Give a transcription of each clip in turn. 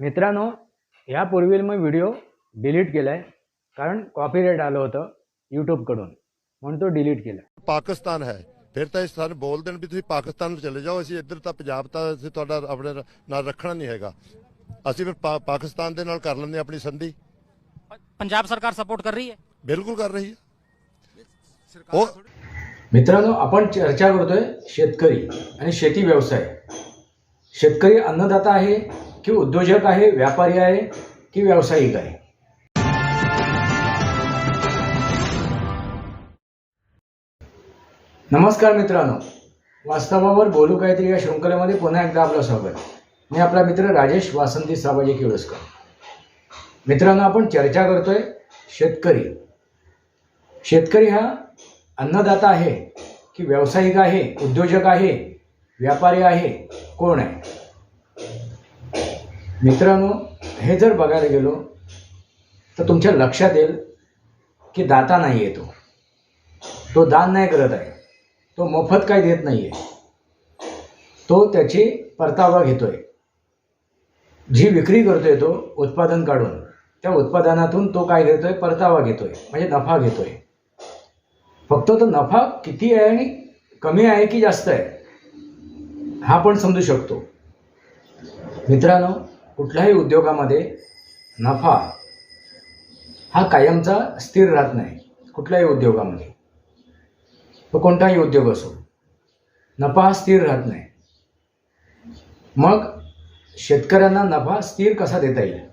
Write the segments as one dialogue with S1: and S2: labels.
S1: मित्रांनो यापूर्वी मी video delete केला आहे कारण कॉपीराईट आलं होतं यूट्यूबकडून म्हणून तो डिलीट केला
S2: ਪਾਕਿਸਤਾਨ ਹੈ ਫਿਰ ਤਾਂ ਇਹ ਸਾਰੇ ਬੋਲ ਦੇਣ ਵੀ ਤੁਸੀਂ ਪਾਕਿਸਤਾਨ ਨੂੰ ਚਲੇ ਜਾਓ ਅਸੀਂ ਇੱਧਰ ਤਾਂ ਪੰਜਾਬ ਤਾਂ ਅਸੀਂ ਤੁਹਾਡਾ ਆਪਣੇ ਨਾਲ ਰੱਖਣਾ ਨਹੀਂ ਹੈਗਾ ਅਸੀਂ ਫਿਰ ਪਾ- ਪਾਕਿਸਤਾਨ ਦੇ ਨਾਲ ਕਰ ਲੈਂਦੇ ਹਾਂ ਆਪਣੀ ਸੰਧੀ
S3: पंजाब सरकार सपोर्ट कर रही है
S2: ਬਿਲਕੁਲ ਕਰ ਰਹੀ ਹੈ ਉਹ
S4: मित्रांनो आपण चर्चा करतोय शेतकरी आणि शेती व्यवसाय शेतकरी अन्नदाता आहे की उद्योजक आहे व्यापारी आहे की व्यावसायिक आहे? नमस्कार मित्रांनो. वास्तवावर बोलू काहीतरी या शृंखलेमध्ये पुन्हा एकदा आपलं स्वागत. मी आपला मित्र राजेश वासंती साबाजी किळसकर मित्रांनो आपण चर्चा करतोय शेतकरी. शेतकरी हा अन्नदाता आहे की व्यावसायिक आहे उद्योजक आहे व्यापारी आहे कोण आहे? मित्रांनो हे जर बघायला गेलो तर तुमच्या लक्षात येईल की दाता नाही येतो तो. दान नाही करत आहे. तो मोफत काय देत नाही आहे तो त्याची परतावा घेतोय. जी विक्री करतोय तो उत्पादन काढून त्या उत्पादनातून तो काय घेतोय? परतावा घेतोय म्हणजे नफा घेतोय. फक्त तो नफा किती आहे आणि कमी आहे की जास्त आहे हा पण समजू शकतो. मित्रांनो कुठल्याही उद्योगामध्ये नफा हा कायमचा स्थिर राहत नाही कुठल्याही उद्योगामध्ये. तो कोणताही उद्योग असो नफा हा स्थिर राहत नाही. मग शेतकऱ्यांना नफा स्थिर कसा देता येईल?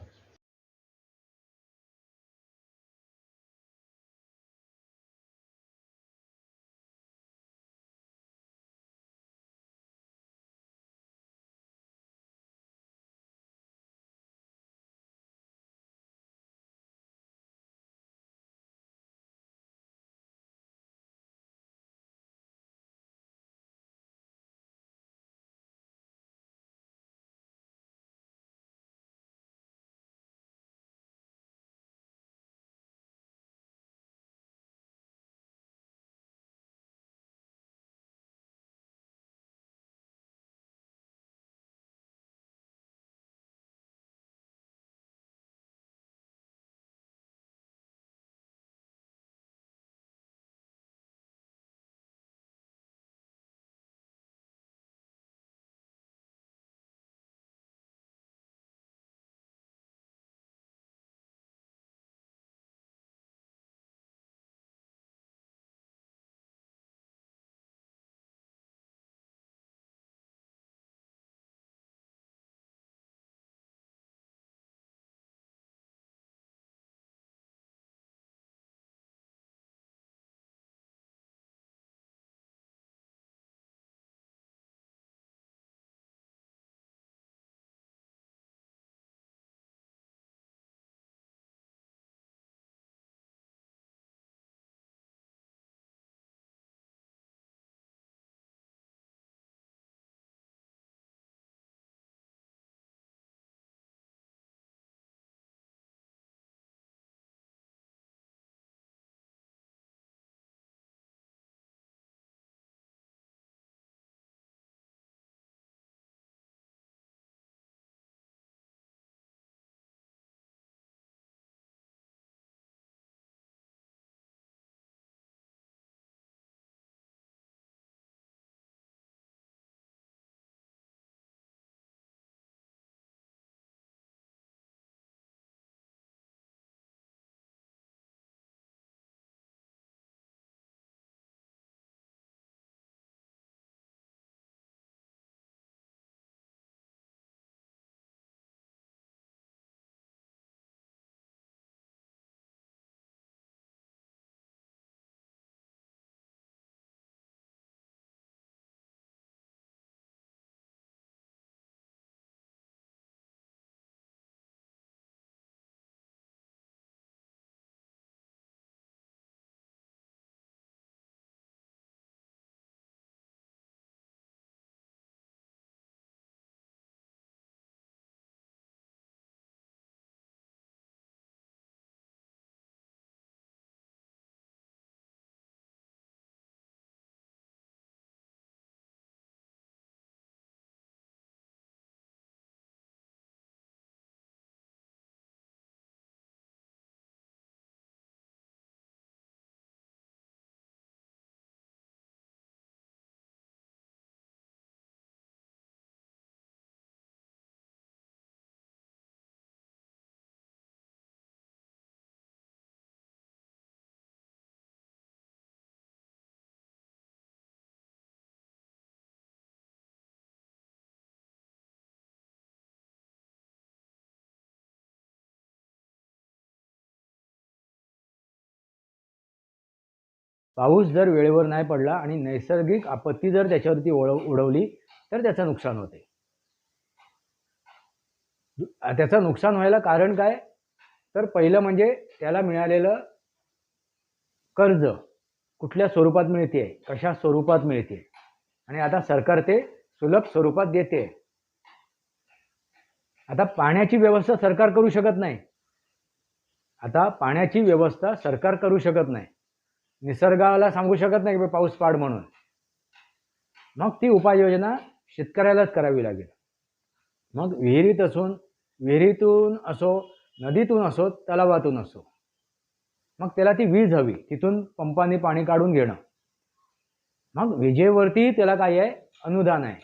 S4: पाऊस जर वेळेवर नाही पडला आणि नैसर्गिक आपत्ती जर त्याच्यावरती ओढव उडवली तर त्याचं नुकसान होते. त्याचं नुकसान व्हायला कारण काय? तर पहिलं म्हणजे त्याला मिळालेलं कर्ज कुठल्या स्वरूपात मिळते? कशा स्वरूपात मिळते? आणि आता सरकार ते सुलभ स्वरूपात देते. आता पाण्याची व्यवस्था सरकार करू शकत नाही. आता पाण्याची व्यवस्था सरकार करू शकत नाही. निसर्गाला सांगू शकत नाही की पाऊस पाड म्हणून. मग ती उपाययोजना शेतकऱ्यालाच करावी लागेल. मग विहिरीत असून विहिरीतून असो नदीतून असो तलावातून असो मग त्याला ती वीज हवी तिथून पंपाने पाणी काढून घेणं. मग विजेवरती त्याला काय आहे? अनुदान आहे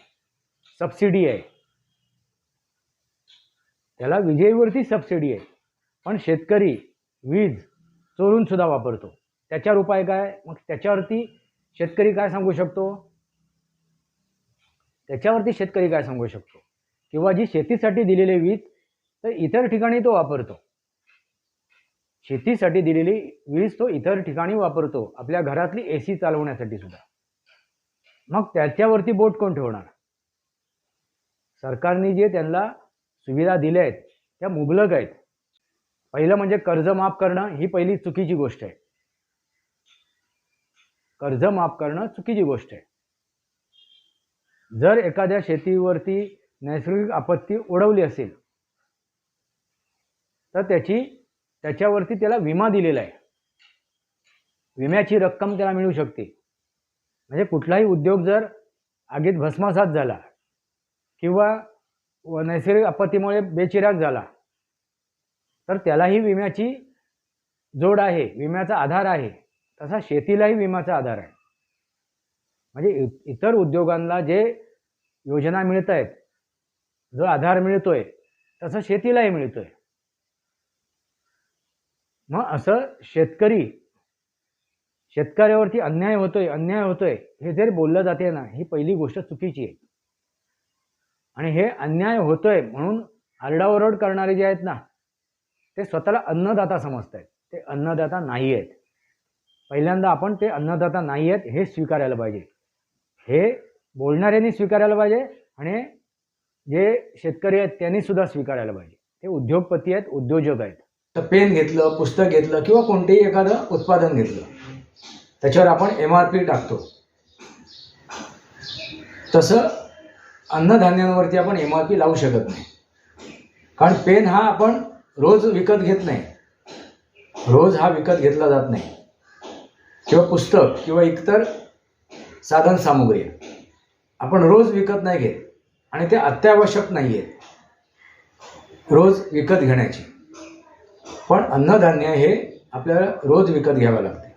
S4: सबसिडी आहे. त्याला विजेवरती सबसिडी आहे. पण शेतकरी वीज चोरून सुद्धा वापरतो. त्याच्यावर उपाय काय? मग त्याच्यावरती शेतकरी काय सांगू शकतो? त्याच्यावरती शेतकरी काय सांगू शकतो? किंवा जी शेतीसाठी दिलेली वीज तर इतर ठिकाणी तो वापरतो. शेतीसाठी दिलेली वीज तो इतर ठिकाणी वापरतो. आपल्या घरातली ए सी चालवण्यासाठी सुद्धा. मग त्याच्यावरती बोट कोण ठेवणार? सरकारने जे त्यांना सुविधा दिल्या आहेत त्या मुबलक आहेत. पहिलं म्हणजे कर्ज माफ करणं ही पहिली चुकीची गोष्ट आहे. कर्ज माफ करणं चुकीची गोष्ट आहे. जर एखाद्या शेतीवरती नैसर्गिक आपत्ती ओढवली असेल तर त्याची त्याच्यावरती त्याला विमा दिलेला आहे. विम्याची रक्कम त्याला मिळू शकते. म्हणजे कुठलाही उद्योग जर आगीत भस्मासात झाला किंवा नैसर्गिक आपत्तीमुळे बेचिराग झाला तर त्यालाही विम्याची जोड आहे विम्याचा आधार आहे. तसा शेतीलाही विम्याचा आधार आहे. म्हणजे इतर उद्योगांना जे योजना मिळत आहेत जो आधार मिळतोय तसं शेतीलाही मिळतोय. मग असं शेतकरी शेतकऱ्यावरती अन्याय होतोय अन्याय होतोय हे जर बोललं जाते ना ही पहिली गोष्ट चुकीची आहे. आणि हे अन्याय होतोय म्हणून आरडाओरड करणारे जे आहेत ना ते स्वतःला अन्नदाता समजत आहेत ते अन्नदाता नाही आहेत पहिल्यांदा आपण ते अन्नदाता नाही आहेत हे स्वीकारायला पाहिजे. हे बोलणाऱ्यांनी स्वीकारायला पाहिजे आणि जे शेतकरी आहेत त्यांनी सुद्धा स्वीकारायला पाहिजे. ते उद्योगपती आहेत उद्योजक आहेत.
S5: तर पेन घेतलं पुस्तक घेतलं किंवा कोणतेही एखादं उत्पादन घेतलं त्याच्यावर आपण एम आर पी टाकतो. तसं अन्नधान्यांवरती आपण एम आर पी लावू शकत नाही. कारण पेन हा आपण रोज विकत घेत नाही. रोज हा विकत घेतला जात नाही. किंवा पुस्तक किंवा इतर साधन सामुग्री. आपण रोज विकत नाही घेत आणि ते अत्यावश्यक नाही आहेत रोज विकत घेण्याची. पण अन्नधान्य हे आपल्याला रोज विकत घ्यावं लागते.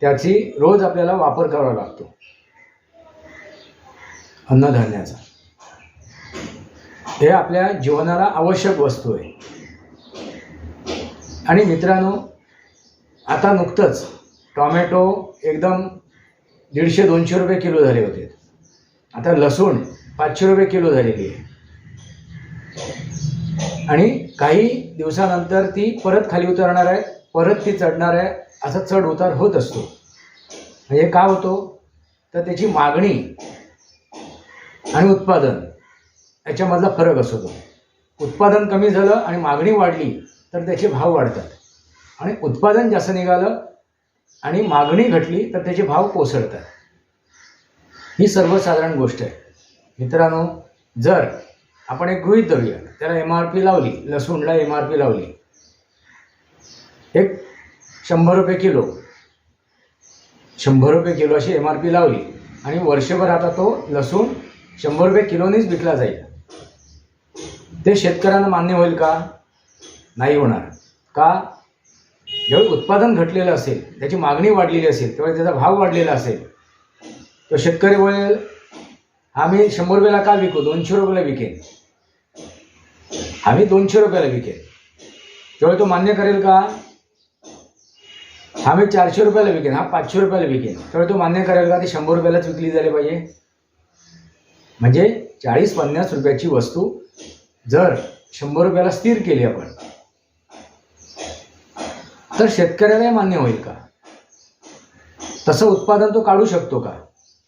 S5: त्याची रोज आपल्याला वापर करावा लागतो. अन्नधान्याचा. हे आपल्या जीवनाला आवश्यक वस्तू आहे. आणि मित्रांनो आता नुकतंच टॉमॅटो एकदम दीडशे दोनशे रुपये किलो झाले होते. आता लसूण पाचशे रुपये किलो झालेली आहे. आणि काही दिवसानंतर ती परत खाली उतरणार आहे परत ती चढणार आहे असा चढ उतार होत असतो. म्हणजे का होतो? तर त्याची मागणी आणि उत्पादन याच्यामधला फरक असतो. उत्पादन कमी झालं आणि मागणी वाढली तर त्याचे भाव वाढतात. आणि उत्पादन जास्त निघालं आणि मागणी घटली तर त्याचे भाव कोसळतात. ही सर्वसाधारण गोष्ट आहे. मित्रांनो जर आपण एक गृहित धरूया त्याला एम आर पी लावली लसूणला एम आर पी लावली. एक शंभर रुपये किलो शंभर रुपये किलो अशी एम आर पी लावली आणि वर्षभर आता तो लसूण शंभर रुपये किलोनीच विकला जाईल. ते शेतकऱ्यांना मान्य होईल का? नाही होणार. का? ज्यावेळी उत्पादन घटलेलं असेल त्याची मागणी वाढलेली असेल तेव्हा त्याचा भाव वाढलेला असेल तो शेतकरी बोलेल आम्ही शंभर रुपयाला का विकू? दोनशे रुपयाला विकेन. आम्ही दोनशे रुपयाला विकेन. त्यावेळी तो मान्य करेल का? आम्ही चारशे रुपयाला विकेन. हा पाचशे रुपयाला विकेन. त्यावेळी तो मान्य करेल का? ती शंभर रुपयालाच विकली झाली पाहिजे. म्हणजे चाळीस पन्नास रुपयाची वस्तू जर शंभर रुपयाला स्थिर केली आपण तर शेतकऱ्यालाही मान्य होईल का?
S4: तसं उत्पादन तो काढू शकतो का?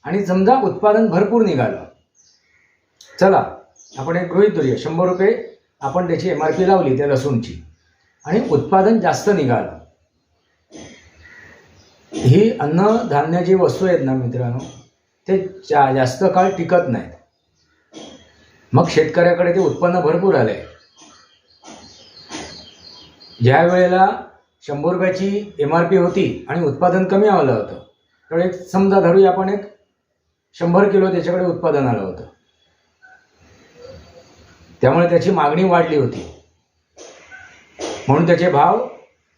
S4: आणि समजा उत्पादन भरपूर निघालं. चला आपण एक गृहित धरूया. शंभर रुपये आपण त्याची एम आर पी लावली त्या लसूणची. आणि उत्पादन जास्त निघालं. ही अन्नधान्य जी वस्तू आहेत ना मित्रांनो ते जा जास्त काळ टिकत नाहीत. मग शेतकऱ्याकडे ते उत्पन्न भरपूर आलंय. ज्या वेळेला शंभर रुपयाची एम आर पी होती आणि उत्पादन कमी आलं होतं. तर एक समजा धरूया आपण एक शंभर किलो त्याच्याकडे उत्पादन आलं होतं. त्यामुळे त्याची मागणी वाढली होती. म्हणून त्याचे भाव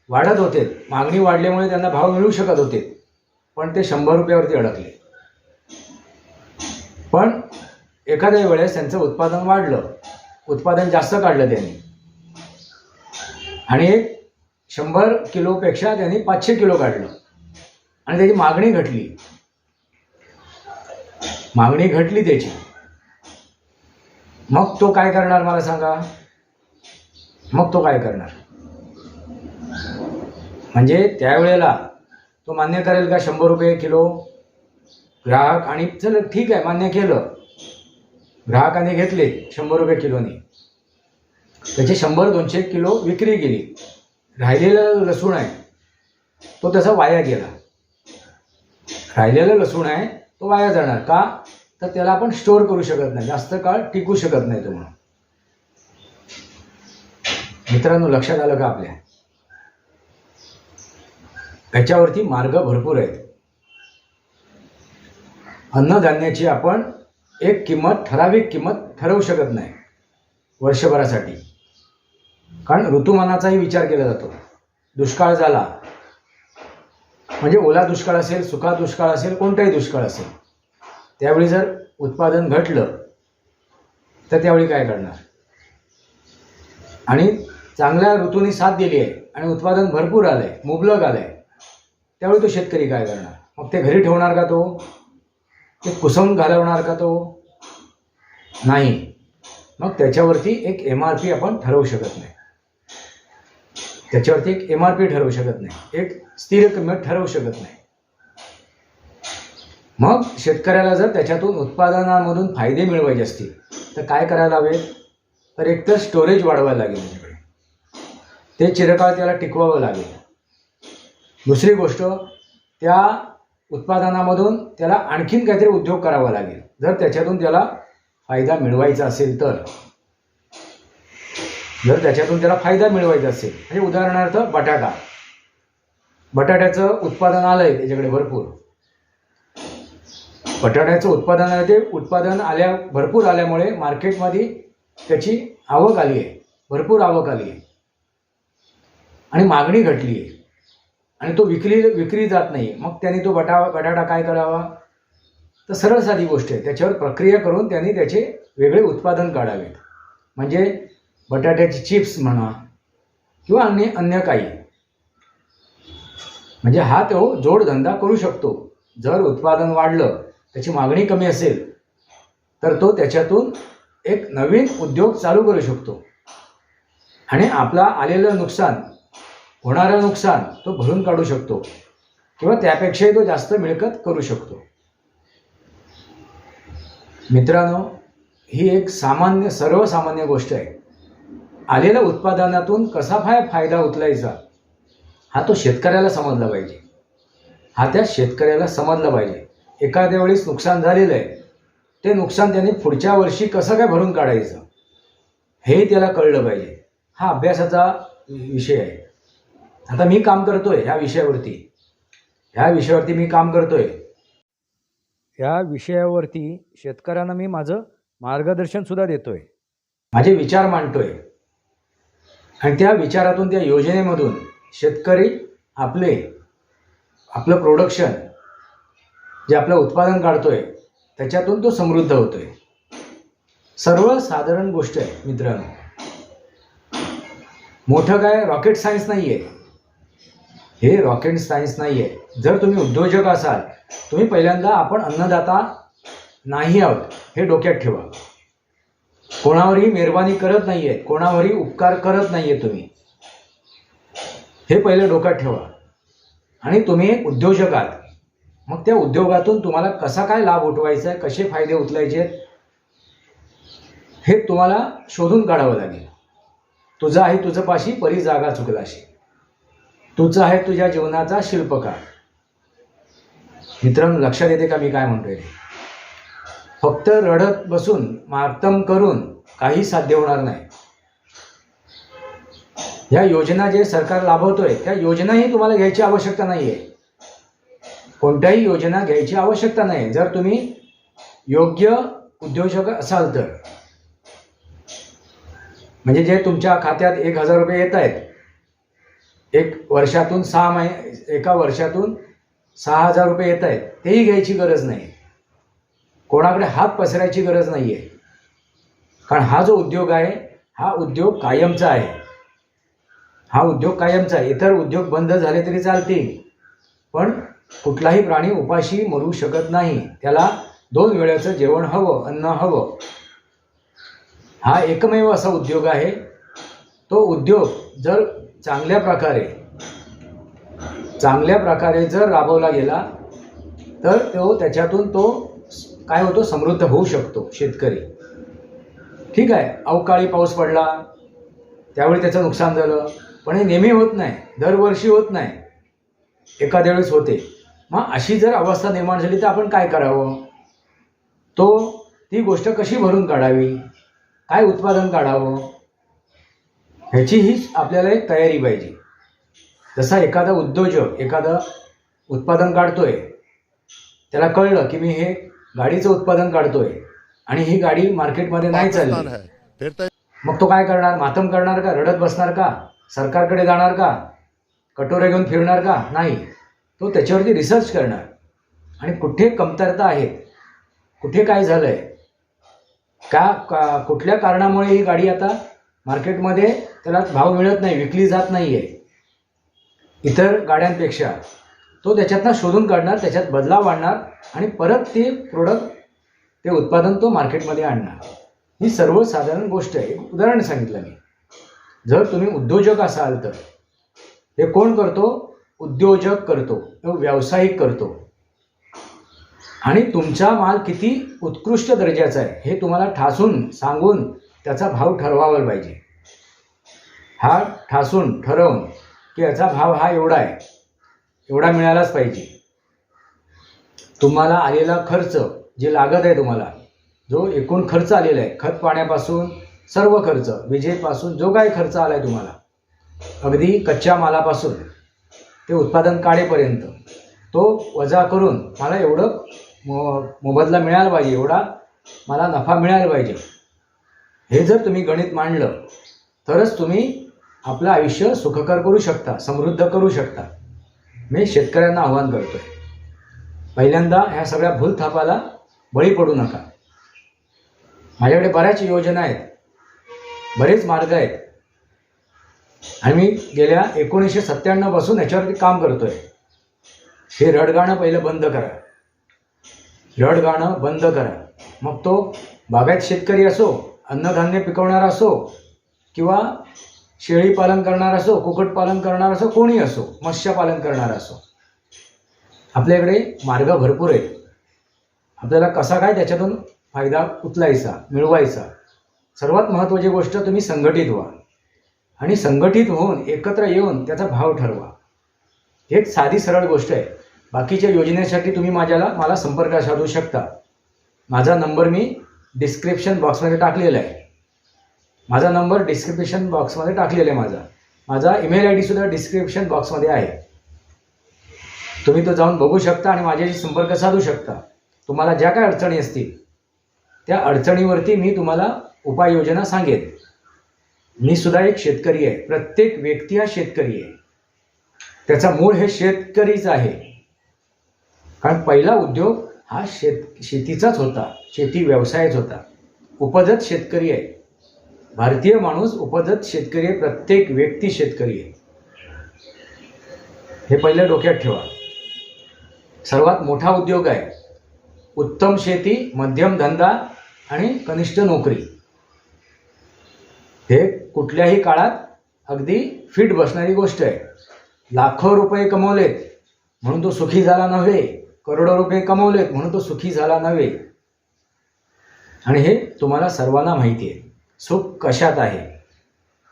S4: वाढत होते. मागणी वाढल्यामुळे त्यांना भाव मिळू शकत होते. पण ते शंभर रुपयावरती अडकले. पण एखाद्या वेळेस त्यांचं उत्पादन वाढलं. उत्पादन जास्त काढलं त्यांनी. आणि एक शंभर किलोपेक्षा त्यांनी पाचशे किलो काढलं. आणि त्याची मागणी घटली. मागणी घटली त्याची. मग तो काय करणार मला सांगा? मग तो काय करणार? म्हणजे त्यावेळेला तो मान्य करेल का शंभर रुपये किलो? ग्राहक आणि चल ठीक आहे मान्य केलं. ग्राहकाने घेतले शंभर रुपये किलोने. त्याचे शंभर दोनशे किलो विक्री गेली राहिलेलं लसूण आहे तो तसा वाया गेला. राहिलेलं लसूण आहे तो वाया जाणार. का? तर त्याला आपण स्टोअर करू शकत नाही. जास्त काळ टिकू शकत नाही तो म्हणून. मित्रांनो लक्षात आलं का आपल्या? याच्यावरती मार्ग भरपूर आहेत. अन्नधान्याची आपण एक किंमत ठराविक किंमत ठरवू शकत नाही वर्षभरासाठी. कारण ऋतुमानाचाही विचार केला जातो. दुष्काळ झाला म्हणजे ओला दुष्काळ असेल सुका दुष्काळ असेल कोणताही दुष्काळ असेल त्यावेळी जर उत्पादन घटलं तर त्यावेळी काय करणार? आणि चांगल्या ऋतूने साथ दिली आहे आणि उत्पादन भरपूर आलं आहे मुबलक आलं आहे त्यावेळी तो शेतकरी काय करणार? मग ते घरी ठेवणार का तो? ते कुसवून घालवणार का तो? नाही. मग त्याच्यावरती एक एम आर पी आपण ठरवू शकत नाही. त्याच्यावरती एक एम आर पी ठरवू शकत नाही. एक स्थिर किंमत ठरवू शकत नाही. मग शेतकऱ्याला जर त्याच्यातून उत्पादनामधून फायदे मिळवायचे असतील तर काय करायला हवे? तर एकतर स्टोरेज वाढवायला लागेल त्याच्याकडे. ते चिरकाळ त्याला टिकवावं लागेल. दुसरी गोष्ट त्या उत्पादनामधून त्याला आणखीन काहीतरी उद्योग करावा लागेल. जर त्याच्यातून त्याला फायदा मिळवायचा असेल तर. जर त्याच्यातून त्याला फायदा मिळवायचा असेल म्हणजे उदाहरणार्थ बटाटा. बटाट्याचं उत्पादन आलं आहे त्याच्याकडे भरपूर. बटाट्याचं उत्पादन आहे ते उत्पादन आल्या भरपूर आल्यामुळे मार्केटमध्ये त्याची आवक आली आहे. भरपूर आवक आली आहे. आणि मागणी घटली आहे. आणि तो विकली विक्री जात नाही. मग त्यांनी तो बटा बटाटा काय करावा? तर सरळ साधी गोष्ट आहे. त्याच्यावर प्रक्रिया करून त्यांनी त्याचे वेगळे उत्पादन काढावेत. म्हणजे बटाट्याची चिप्स म्हणा किंवा अन्य अन्य काही. म्हणजे हा तो जोडधंदा करू शकतो. जर उत्पादन वाढलं त्याची मागणी कमी असेल तर तो त्याच्यातून एक नवीन उद्योग चालू करू शकतो. आणि आपला आलेलं नुकसान होणारं नुकसान तो भरून काढू शकतो किंवा त्यापेक्षाही तो जास्त मिळकत करू शकतो. मित्रांनो ही एक सामान्य सर्वसामान्य गोष्ट आहे. आलेल्या उत्पादनातून कसा फाय फायदा उचलायचा? हा तो शेतकऱ्याला समजला पाहिजे. हा त्या शेतकऱ्याला समजला पाहिजे. एखाद्या वेळेस नुकसान झालेलं आहे. ते नुकसान त्याने पुढच्या वर्षी कसं काय भरून काढायचं? हे त्याला कळलं पाहिजे. हा अभ्यासाचा विषय आहे. आता मी काम करतोय ह्या विषयावरती. ह्या विषयावरती मी काम करतोय. ह्या विषयावरती शेतकऱ्यांना मी माझं मार्गदर्शनसुद्धा देतोय. माझे विचार मांडतोय. आणि त्या विचारातून त्या योजनेमधून शेतकरी आपले आपलं प्रोडक्शन जे आपलं उत्पादन काढतोय त्याच्यातून तो समृद्ध होतोय. सर्वसाधारण गोष्ट आहे मित्रांनो. मोठं काय? रॉकेट सायन्स नाही आहे हे रॉकेट सायन्स नाही आहे जर तुम्ही उद्योजक असाल तुम्ही पहिल्यांदा आपण अन्नदाता नाही आहोत हे डोक्यात ठेवा. कोणावरही मेहरबानी करत नाही आहे कोणावरही उपकार करत नाही आहे तुम्ही. हे पहिले डोक्यात ठेवा. आणि तुम्ही एक उद्योजक आहात. मग त्या उद्योगातून तुम्हाला कसा काय लाभ उठवायचा आहे कसे फायदे उचलायचे आहेत हे तुम्हाला शोधून काढावं लागेल. तुझं आहे तुझं पाशी परी जागा चुकलाशी. तुझं आहे तुझ्या जीवनाचा शिल्पकार. मित्रांनो लक्षात येते का मी काय म्हणतोय? फक्त रडत बसून मातम करून काही साध्य होणार नाही. ह्या योजना जे सरकार लाभवतोय त्या योजनाही तुम्हाला घ्यायची आवश्यकता नाही आहे कोणत्याही योजना घ्यायची आवश्यकता नाही. जर तुम्ही योग्य उद्योजक असाल तर. म्हणजे जे तुमच्या खात्यात एक हजार रुपये येत आहेत एक वर्षातून सहा महिने एका वर्षातून सहा हजार रुपये येत आहेत तेही घ्यायची गरज नाही. कोणाकडे हात पसरायची गरज नाही आहे कारण हा जो उद्योग आहे हा उद्योग कायमचा आहे. हा उद्योग कायमचा आहे. इतर उद्योग बंद झाले तरी चालतील. पण कुठलाही प्राणी उपाशी मरू शकत नाही. त्याला दोन वेळेचं जेवण हवं अन्न हवं. हा एकमेव असा उद्योग आहे. तो उद्योग जर चांगल्या प्रकारे चांगल्या प्रकारे जर राबवला गेला तर तो त्याच्यातून तो काय होतो? समृद्ध होऊ शकतो शेतकरी. ठीक आहे अवकाळी पाऊस पडला त्यावेळी त्याचं नुकसान झालं पण हे नेहमी होत नाही दरवर्षी होत नाही. एखाद्या वेळेस होते. मग अशी जर अवस्था निर्माण झाली तर आपण काय करावं? तो ती गोष्ट कशी भरून काढावी? काय उत्पादन काढावं? ह्याची हीच आपल्याला एक तयारी पाहिजे. जसा एखादा उद्योजक एखादं उत्पादन काढतोय त्याला कळलं की मी हे गाडीचं उत्पादन काढतोय. आणि ही गाडी मार्केटमध्ये नाही चालली. मग तो काय करणार? मातम करणार का? रडत बसणार का? सरकारकडे जाणार का? कटोरे घेऊन फिरणार का? नाही. तो त्याच्यावरती रिसर्च करणार. आणि कुठे कमतरता आहेत कुठे काय झालं आहे का का कुठल्या कारणामुळे ही गाडी आता मार्केटमध्ये त्याला भाव मिळत नाही विकली जात नाही आहे इतर गाड्यांपेक्षा. तो त्याच्यातनं शोधून काढणार त्याच्यात बदलाव आणणार आणि परत ते प्रोडक्ट ते उत्पादन तो मार्केटमध्ये आणणार. ही सर्वसाधारण गोष्ट आहे. एक उदाहरण सांगितलं मी. जर तुम्ही उद्योजक असाल तर हे कोण करतो? उद्योजक करतो. व्यावसायिक करतो. आणि तुमचा माल किती उत्कृष्ट दर्जाचा आहे हे तुम्हाला ठासून सांगून त्याचा भाव ठरवावा पाहिजे. हा ठासून ठरवून की याचा भाव हा एवढा आहे. एवढा मिळालाच पाहिजे. तुम्हाला आलेला खर्च जे लागत आहे तुम्हाला जो एकूण खर्च आलेला आहे खत पाण्यापासून सर्व खर्च विजेपासून जो काय खर्च आला आहे तुम्हाला अगदी कच्च्या मालापासून ते उत्पादन काढेपर्यंत तो वजा करून मला एवढं मो मोबदला मिळायला पाहिजे एवढा मला नफा मिळायला पाहिजे. हे जर तुम्ही गणित मांडलं तरच तुम्ही आपलं आयुष्य सुखकर करू शकता समृद्ध करू शकता. मी शेतकऱ्यांना आव्हान करतोय. पहिल्यांदा ह्या सगळ्या भूलथापाला बळी पडू नका. माझ्याकडे बऱ्याच योजना आहेत. बरेच मार्ग आहेत. आणि मी गेल्या एकोणीसशे सत्त्याण्णवपासून याच्यावरती काम करतोय. हे रडगाणं पहिलं बंद करा. रडगाणं बंद करा. मग तो बागायत शेतकरी असो अन्नधान्य पिकवणारा असो किंवा शेळी पालन करणार असो कुक्कुटपालन करणार असो कोणी असो मत्स्यपालन करणार असो. आपल्याकडे मार्ग भरपूर आहेत. आपल्याला कसा काय त्याच्यातून फायदा उचलायचा मिळवायचा? सर्वात महत्त्वाची गोष्ट तुम्ही संघटित व्हा. आणि संघटित होऊन एकत्र येऊन त्याचा भाव ठरवा. ही एक साधी सरळ गोष्ट आहे. बाकीच्या योजनेसाठी तुम्ही माझ्याला मला संपर्क साधू शकता. माझा नंबर मी डिस्क्रिप्शन बॉक्समध्ये टाकलेला आहे. माझा नंबर डिस्क्रिप्शन बॉक्समध्ये टाकलेला आहे माझा. माझा ईमेल आय डीसुद्धा डिस्क्रिप्शन बॉक्समध्ये आहे. तुम्ही तो जाऊन बघू शकता आणि माझ्याशी संपर्क साधू शकता. तुम्हाला ज्या काय अडचणी असतील त्या अडचणीवरती मी तुम्हाला उपाययोजना सांगेन. मी सुद्धा एक शेतकरी आहे. प्रत्येक व्यक्ती हा शेतकरी आहे. त्याचा मूळ हे शेतकरीच आहे. कारण पहिला उद्योग हा शेत शेतीचाच होता. शेती व्यवसायच होता. उपजत शेतकरी आहे. भारतीय माणूस उपजत शेतकरी आहे. प्रत्येक व्यक्ती शेतकरी आहे. हे पहिल्या डोक्यात ठेवा. सर्वात मोठा उद्योग आहे. उत्तम शेती मध्यम धंदा आणि कनिष्ठ नोकरी. हे कुठल्याही काळात अगदी फिट बसणारी गोष्ट आहे. लाखो रुपये कमवलेत म्हणून तो सुखी झाला नव्हे. करोडो रुपये कमवलेत म्हणून तो सुखी झाला नव्हे. आणि हे तुम्हाला सर्वांना माहिती आहे. सुख कशात आहे?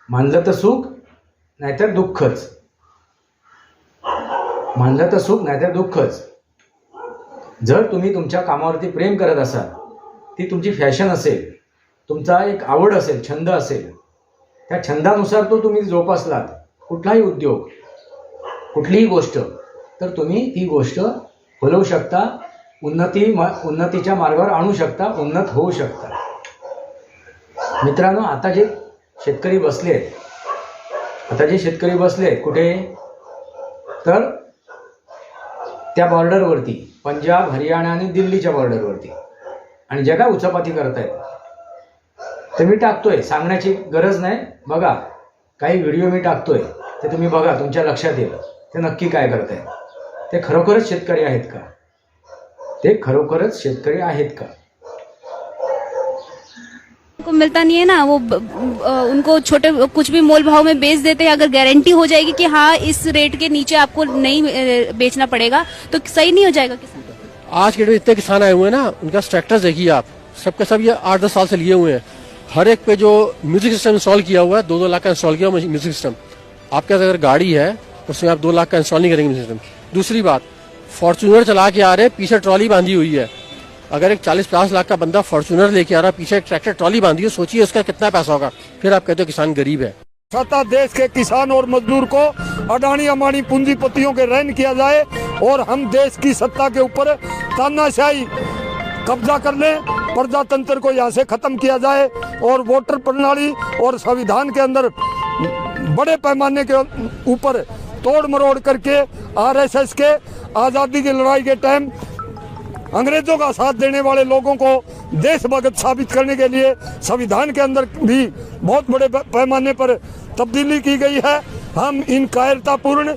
S4: मानलं तर सुख नाहीतर दुःखच. मानलं तर सुख नाहीतर दुःखच. जर तुम्ही तुमच्या कामावरती प्रेम करत असाल ती तुमची फॅशन असेल तुमचा एक आवड असेल छंद असेल त्या छंदानुसार तो तुम्ही जोपासलात कुठलाही उद्योग कुठलीही गोष्ट तर तुम्ही ती गोष्ट फुलवू शकता उन्नती मा उन्नतीच्या मार्गावर आणू शकता उन्नत होऊ शकता. मित्रांनो आता जे शेतकरी बसले आहेत आता जे शेतकरी बसले आहेत कुठे? तर त्या बॉर्डरवरती पंजाब हरियाणा आणि दिल्लीच्या बॉर्डरवरती. आणि ज्या काय उचापाती करतायत. ते मी टाकतोय. सांगण्याची गरज नाही. बघा काही व्हिडिओ मी टाकतोय. ते तुम्ही बघा तुमच्या लक्षात येईल. ते नक्की काय करतायत. ते खरोखरच शेतकरी आहेत का? ते खरोखरच शेतकरी आहेत का?
S6: को मिलता नहीं है ना, वो उनको छोटे, कुछ भी मोल भाव में बेच देते हैं, अगर गारंटी हो जाएगी कि हाँ इस रेट के नीचे आपको नहीं बेचना पड़ेगा तो सही नहीं हो जाएगा किसान।
S7: आज के डेट में इतने किसान आए हुए हैं ना, उनका ट्रैक्टर देखिए आप, सबके सब ये आठ दस साल से लिए हुए हैं। हर एक पे जो म्यूज़िक सिस्टम इंस्टॉल किया हुआ है, दो दो लाख का इंस्टॉल किया हुआ म्यूज़िक सिस्टम आपके अगर गाड़ी है उसमें आप दो लाख का इंस्टॉल नहीं करेंगे म्यूज़िक सिस्टम दूसरी बात फॉर्चूनर चला के आ रहे पीछे ट्रॉली बांधी हुई है। अगर एक चालीस पचास लाख का बंदा फॉर्चूनर लेके आ रहा, पीछे एक ट्रैक्टर ट्रॉली बांधी है, सोचिए उसका कितना पैसा होगा। फिर आप कहते हो किसान गरीब है।
S8: सत्ता देश के किसान और मजदूर को अडानी अमानी पूंजीपतियों के रहन किया जाए और हम देश की सत्ता के ऊपर तानाशाही कब्जा कर लें, प्रजातंत्र को यहाँ से खत्म किया जाए और वोटर प्रणाली और संविधान के अंदर बड़े पैमाने के ऊपर तोड़ मरोड़ करके आरएसएस के आज़ादी की लड़ाई के टाइम अंग्रेज़ों का साथ देने वाले लोगों को देशभगत साबित करने के लिए संविधान के अंदर भी बहुत बड़े पैमाने पर तब्दीली की गई है। हम इन कायरतापूर्ण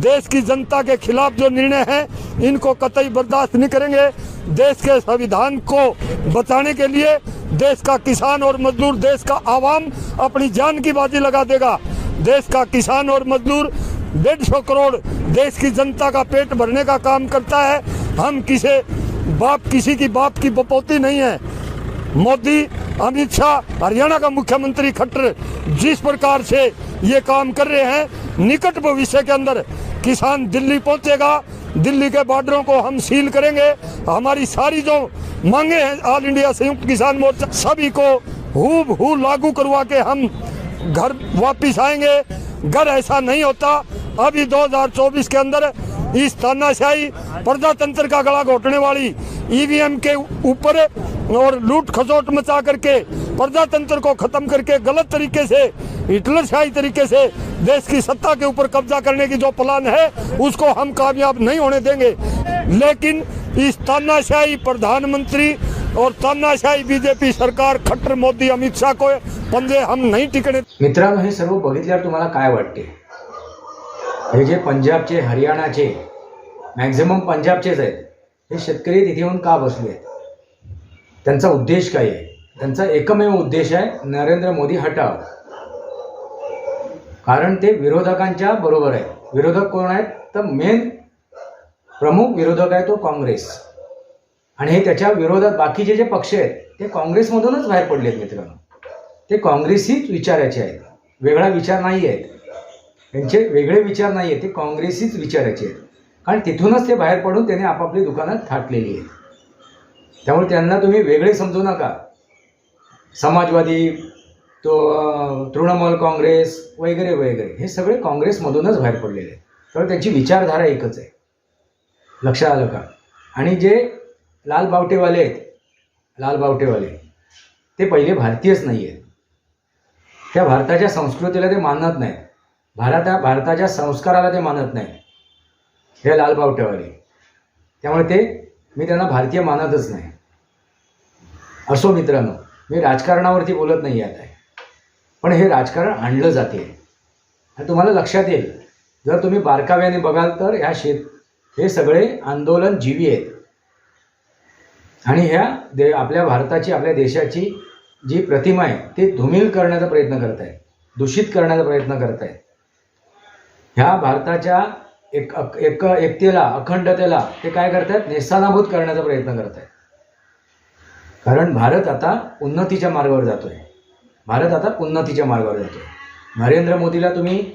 S8: देश की जनता के खिलाफ जो निर्णय है, इनको कतई बर्दाश्त नहीं करेंगे। देश के संविधान को बचाने के लिए देश का किसान और मजदूर, देश का आवाम अपनी जान की बाजी लगा देगा। देश का किसान और मजदूर डेढ़ सौ करोड़ देश की जनता का पेट भरने का काम करता है। हम किसे बाप किसी की बाप की बपौती नहीं है। मोदी, अमित शाह, हरियाणा का मुख्यमंत्री खट्टर, जिस प्रकार से ये काम कर रहे हैं, निकट भविष्य के अंदर किसान दिल्ली पहुंचेगा। दिल्ली के बॉर्डरों को हम सील करेंगे। हमारी सारी जो मांगे हैं ऑल इंडिया संयुक्त किसान मोर्चा, सभी को हूब हू लागू करवा के हम घर वापिस आएँगे। घर ऐसा नहीं होता। अभी 2024 के अंदर इस तानाशाही प्रजातंत्र का गला घोटने वाली ईवीएम के ऊपर और लूट खसोट मचा करके प्रजातंत्र को खत्म करके गलत तरीके से हिटलरशाही तरीके से देश की सत्ता के ऊपर कब्जा करने की जो प्लान है, उसको हम कामयाब नहीं होने देंगे। लेकिन इस तानाशाही प्रधानमंत्री और तानाशाही बीजेपी सरकार, खट्टर मोदी, अमित शाह को पंजे हम नहीं टिकने
S4: मित्रांनो सर्व बघितल्यावर तुम्हाला काय वाटते? हे जे पंजाबचे हरियाणाचे मॅक्झिमम पंजाबचेच आहेत हे शेतकरी तिथे येऊन का बसले आहेत? त्यांचा उद्देश काय आहे? त्यांचा एकमेव उद्देश आहे नरेंद्र मोदी हटाव. कारण ते विरोधकांच्या बरोबर आहे विरोधक कोण आहेत? तर मेन प्रमुख विरोधक आहे तो काँग्रेस. आणि हे त्याच्या विरोधात बाकीचे जे पक्ष आहेत ते काँग्रेसमधूनच बाहेर पडले आहेत मित्रांनो. ते काँग्रेसहीच विचाराचे आहेत. वेगळा विचार नाही आहेत त्यांचे वेगळे विचार नाही आहेत ते काँग्रेसीच विचाराचे आहेत. कारण तिथूनच ते बाहेर पडून त्याने आपापली दुकानं थाटलेली आहेत. त्यामुळे त्यांना तुम्ही वेगळे समजू नका. समाजवादी तो तृणमूल काँग्रेस वगैरे वगैरे हे सगळे काँग्रेसमधूनच बाहेर पडलेले आहेत. त्यामुळे त्यांची विचारधारा एकच आहे. लक्षात आलं का? आणि जे लाल बावटेवाले आहेत लाल बावटेवाले ते पहिले भारतीयच नाही आहेत त्या भारताच्या संस्कृतीला ते मानत नाहीत. भारता भारताच्या संस्काराला ते मानत नाही हे लाल बावटेवाले त्यामुळे ते मी त्यांना भारतीय मानतच नाही. असो मित्रांनो मी राजकारणावरती बोलत नाही आता. पण हे राजकारण आणलं जाते. आणि तुम्हाला लक्षात येईल जर तुम्ही बारकाव्याने बघाल तर ह्या शेत हे सगळे आंदोलन जीवी आहेत. आणि ह्या दे आपल्या भारताची आपल्या देशाची जी प्रतिमा आहे ती धुमिल करण्याचा प्रयत्न करत आहेत दूषित करण्याचा प्रयत्न करत आहेत ह्या भारताच्या एक अक- एक एकतेला अखंडतेला ते काय करतायत? नेस्तानाभूत करण्याचा प्रयत्न करत आहेत कारण भारत आता उन्नतीच्या मार्गावर जातोय. भारत आता उन्नतीच्या मार्गावर जातोय. नरेंद्र मोदीला तुम्ही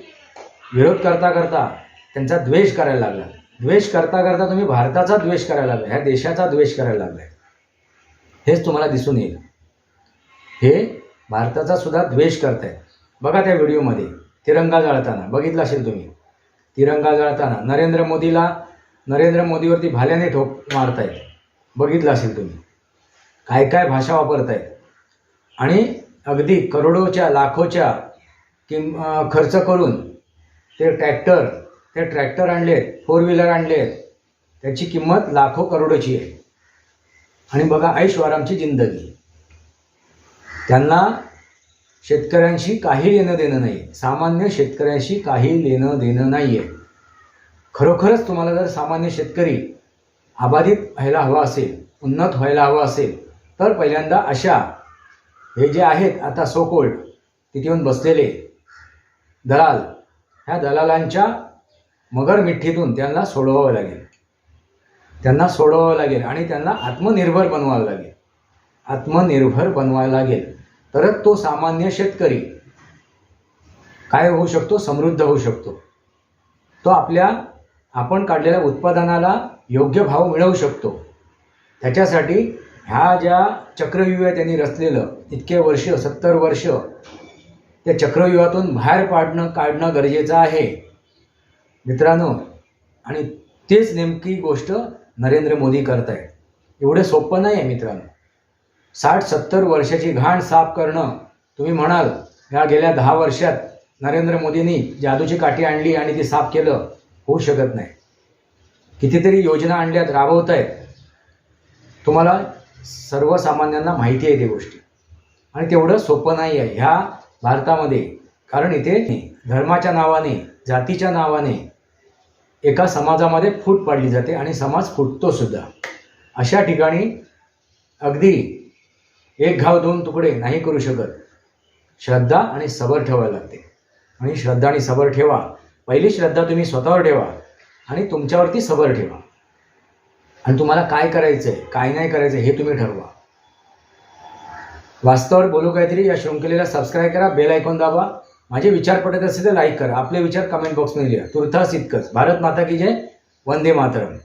S4: विरोध करता करता त्यांचा द्वेष करायला लागला द्वेष करता करता तुम्ही भारताचा द्वेष करायला लागला ह्या देशाचा द्वेष करायला लागलाय हेच तुम्हाला दिसून येईल. हे भारताचा सुद्धा द्वेष करतायत. बघा त्या व्हिडिओमध्ये. तिरंगा जाळताना. बघितलं असेल तुम्ही? तिरंगा जाळताना. नरेंद्र मोदीला नरेंद्र मोदीवरती भाल्याने ठोक मारतायत. बघितलं असेल तुम्ही? काय काय भाषा वापरतायत. आणि अगदी करोडोच्या लाखोच्या किम खर्च करून ते ट्रॅक्टर ते ट्रॅक्टर आणलेत फोर व्हीलर आणलेत. त्याची किंमत लाखो करोडोची आहे. आणि बघा ऐश्वरामची जिंदगी. त्यांना शेतकऱ्यांशी काही लेणं देणं नाही सामान्य शेतकऱ्यांशी काही लेणं देणं नाही आहे खरोखरच तुम्हाला जर सामान्य शेतकरी अबाधित व्हायला हवा असेल उन्नत व्हायला हवा असेल तर पहिल्यांदा अशा हे जे आहेत आता सोकोल्ड तिथे येऊन बसलेले दलाल ह्या दलालांच्या मगर मिठ्ठीतून त्यांना सोडवावं लागेल. त्यांना सोडवावं लागेल आणि त्यांना आत्मनिर्भर बनवावं लागेल. आत्मनिर्भर बनवायला लागेल. तरच तो सामान्य शेतकरी काय होऊ शकतो? समृद्ध होऊ शकतो. तो आपल्या आपण काढलेल्या उत्पादनाला योग्य भाव मिळवू शकतो. त्याच्यासाठी ह्या ज्या चक्रव्यूह त्यांनी रचलेलं इतके वर्ष सत्तर वर्ष त्या चक्रव्यूहातून बाहेर पाडणं काढणं गरजेचं आहे. मित्रांनो आणि तेच नेमकी गोष्ट नरेंद्र मोदी करत आहे एवढं सोपं नाही आहे मित्रांनो. साठ सत्तर वर्षाची घाण साफ करणं तुम्ही म्हणाल ह्या गेल्या दहा वर्षात नरेंद्र मोदींनी जादूची काठी आणली आणि ती साफ केलं होऊ शकत नाही. कितीतरी योजना आणल्यात राबवत आहेत तुम्हाला सर्वसामान्यांना माहिती आहे ते गोष्टी. आणि तेवढं सोपं नाही आहे ह्या भारतामध्ये. कारण इथे धर्माच्या नावाने जातीच्या नावाने एका समाजामध्ये फूट पाडली जाते आणि समाज फुटतो सुद्धा. अशा ठिकाणी अगदी एक घाव दोन तुकडे नाही करू शकत. श्रद्धा आणि सबर ठेवायला लागते. आणि श्रद्धा आणि सबर ठेवा. पहिली श्रद्धा तुम्ही स्वतःवर ठेवा आणि तुमच्यावरती सबर ठेवा. आणि तुम्हाला काय करायचं आहे काय नाही करायचं हे तुम्ही ठरवा. वास्तवावर बोलू काहीतरी या शृंखलेला सबस्क्राईब करा बेल ऐकून दाबा. माझे विचार पटत असेल तर लाईक करा. आपले विचार कमेंट बॉक्समध्ये लिहा. तुर्थास इतकंच. भारत माता की जय. वंदे मातरम.